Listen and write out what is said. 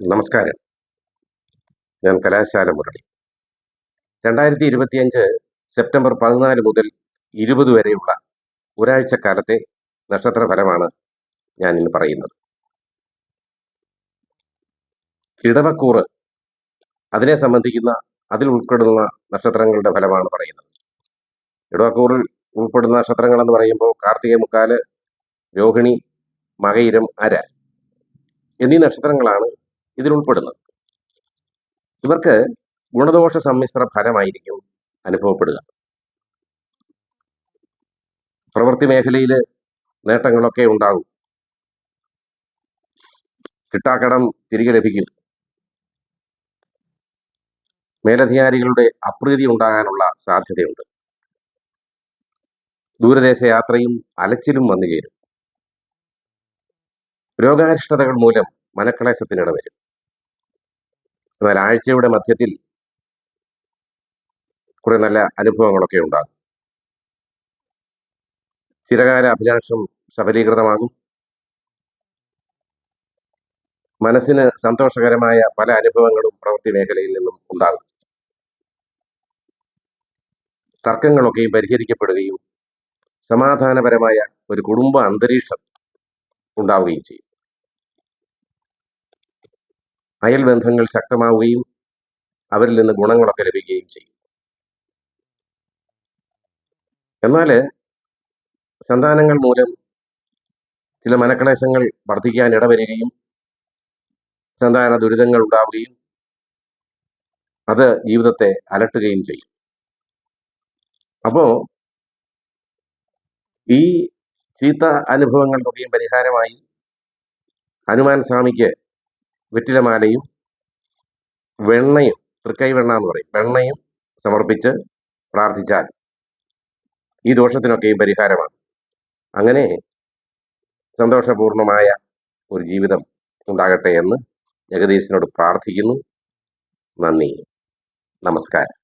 നമസ്കാരം. ഞാൻ കലാശാല മുരളി. രണ്ടായിരത്തി ഇരുപത്തിയഞ്ച് സെപ്റ്റംബർ പതിനാല് മുതൽ ഇരുപത് വരെയുള്ള ഒരാഴ്ചക്കാലത്തെ നക്ഷത്ര ഫലമാണ് ഞാൻ ഇന്ന് പറയുന്നത്. ഇടവക്കൂറ് അതിനെ സംബന്ധിക്കുന്ന അതിൽ ഉൾപ്പെടുന്ന നക്ഷത്രങ്ങളുടെ ഫലമാണ് പറയുന്നത്. ഇടവക്കൂറിൽ ഉൾപ്പെടുന്ന നക്ഷത്രങ്ങൾ എന്ന് പറയുമ്പോൾ കാർത്തിക മുക്കാൽ രോഹിണി മകയിരം അര എന്നീ നക്ഷത്രങ്ങളാണ് ഇതിൽ ഉൾപ്പെടുന്നത് ഇവർക്ക് ഗുണദോഷ സമ്മിശ്ര ഫലമായിരിക്കും അനുഭവപ്പെടുക. പ്രവൃത്തി മേഖലയിൽ നേട്ടങ്ങളൊക്കെ ഉണ്ടാകും. കിട്ടാക്കടം തിരികെ ലഭിക്കും. മേലധികാരികളുടെ അപ്രീതി ഉണ്ടാകാനുള്ള സാധ്യതയുണ്ട്. ദൂരദേശ യാത്രയും അലച്ചിലും വന്നു ചേരും രോഗാരിഷ്ടതകൾ മൂലം മനക്ലേശത്തിനിട വരും എന്നാൽ ആഴ്ചയുടെ മധ്യത്തിൽ കുറെ നല്ല അനുഭവങ്ങളൊക്കെ ഉണ്ടാകും. ചിരകാല അഭിലാഷം സഫലീകൃതമാകും. മനസ്സിന് സന്തോഷകരമായ പല അനുഭവങ്ങളും പ്രവൃത്തി മേഖലയിൽ നിന്നും ഉണ്ടാകും. തർക്കങ്ങളൊക്കെയും പരിഹരിക്കപ്പെടുകയും സമാധാനപരമായ ഒരു കുടുംബ അന്തരീക്ഷം ഉണ്ടാവുകയും ചെയ്യും. അയൽ ബന്ധങ്ങൾ ശക്തമാവുകയും അവരിൽ നിന്ന് ഗുണങ്ങളൊക്കെ ലഭിക്കുകയും ചെയ്യും. എന്നാൽ സന്താനങ്ങൾ മൂലം ചില മനക്ലേശങ്ങൾ വർദ്ധിക്കാൻ ഇടവരികയും സന്താന ദുരിതങ്ങൾ ഉണ്ടാവുകയും അത് ജീവിതത്തെ അലട്ടുകയും ചെയ്യും. അപ്പോ ഈ ചീത്ത അനുഭവങ്ങൾക്കൊക്കെയും പരിഹാരമായി ഹനുമാൻ സ്വാമിക്ക് വെറ്റിലമാലയും വെണ്ണയും തൃക്കൈ വെണ്ണ എന്ന് പറയും. വെണ്ണയും സമർപ്പിച്ച് പ്രാർത്ഥിച്ചാൽ ഈ ദോഷത്തിനൊക്കെയും പരിഹാരമാണ്. അങ്ങനെ സന്തോഷപൂർണമായ ഒരു ജീവിതം ഉണ്ടാകട്ടെ എന്ന് ജഗദീശനോട് പ്രാർത്ഥിക്കുന്നു. നന്ദി. നമസ്കാരം.